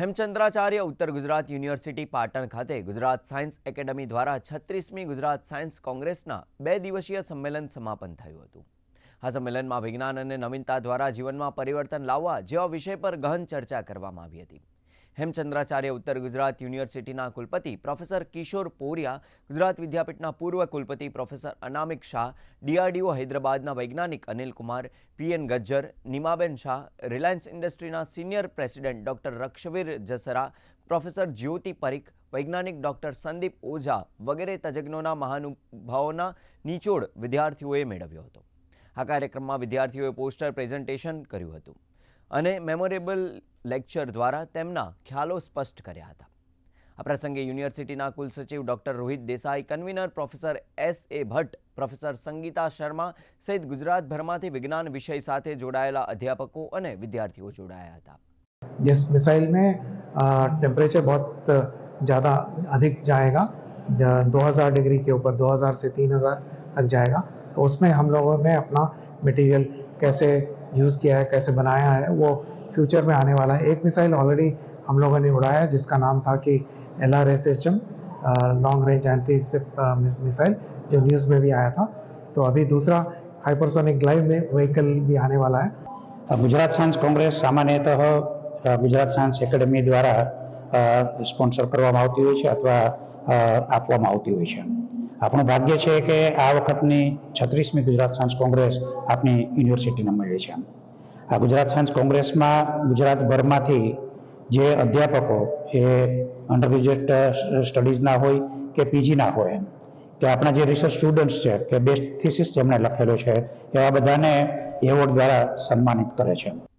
હેમચંદ્રાચાર્ય ઉત્તર ગુજરાત યુનિવર્સિટી પાટણ ખાતે Gujarat science academy દ્વારા છત્રીસમી ગુજરાત સાયન્સ કોંગ્રેસના બે દિવસીય સંમેલન સમાપન થયું હતું. આ સંમેલનમાં વિજ્ઞાન અને નવીનતા દ્વારા જીવનમાં પરિવર્તન લાવવા જેવા વિષય પર ગહન ચર્ચા કરવામાં આવી હતી. હેમચંદ્રાચાર્ય ઉત્તર ગુજરાત યુનિવર્સિટીના કુલપતિ પ્રોફેસર કિશોર પોરિયા, ગુજરાત વિદ્યાપીઠના પૂર્વ કુલપતિ પ્રોફેસર અનામિક શાહ, ડીઆરડીઓ હૈદરાબાદના વૈજ્ઞાનિક Anil Kumar, PN Gajjar, Nimaben Shah, Reliance ઇન્ડસ્ટ્રીના senior president doctor Rakshvir Jasra, professor Jyoti Parikh, વૈજ્ઞાનિક ડોક્ટર સંદીપ ઓઝા વગેરે તજજ્ઞોના મહાનુભાવોના નીચોડ વિદ્યાર્થીઓએ મેળવ્યો હતો. આ કાર્યક્રમમાં વિદ્યાર્થીઓએ પોસ્ટર પ્રેઝન્ટેશન કર્યું હતું. અને મેમોરેબલ લેક્ચર દ્વારા તેમના ખ્યાલો સ્પષ્ટ કર્યા હતા આ પ્રસંગે યુનિવર્સિટીના કુલસચિવ doctor Rohit Desai convener professor S A Bhatt professor Sangeeta Sharma સહિત ગુજરાતભરમાંથી વિજ્ઞાન વિષય સાથે જોડાયેલા અધ્યાપકો અને વિદ્યાર્થીઓ જોડાયા હતા जिस मिसाइल में टेम्परेचर बहुत ज़्यादा अधिक जाएगा ज- 2000 डिग्री के ऊपर 2000 से 3000 तक जाएगा तो उसमें हम लोगों ने अपना मटेरियल कैसे यूज़ किया है कैसे बनाया है वो फ्यूचर में आने वाला है एक मिसाइल ऑलरेडी हम लोगों ने उड़ाया है जिसका नाम था कि L R S H M long range anti missile जो न्यूज़ में भी आया था तो अभी दूसरा हाइपरसोनिक लाइव में व्हीकल भी आने वाला है ગુજરાત સાયન્સ કોંગ્રેસ સામાન્યતઃ અ, ગુજરાત સાયન્સ એકેડમી દ્વારા અ, સ્પોન્સર કરવામાં આવતી હોય છે અથવા અ, આપવામાં આવતી હોય છે આપણું ભાગ્ય છે કે આ વખતની છત્રીસમી ગુજરાત સાયન્સ કોંગ્રેસ આપણી યુનિવર્સિટીને મળી છે આ ગુજરાત સાયન્સ કોંગ્રેસમાં ગુજરાતભરમાંથી જે અધ્યાપકો એ અંડર ગ્રેજ્યુએટ સ્ટડીઝના હોય કે પીજીના હોય કે આપણા જે રિસર્ચ સ્ટુડન્ટ્સ છે કે બેસ્ટ થિસિસ જેમણે લખેલો છે એવા બધાને એવોર્ડ દ્વારા સન્માનિત કરે છે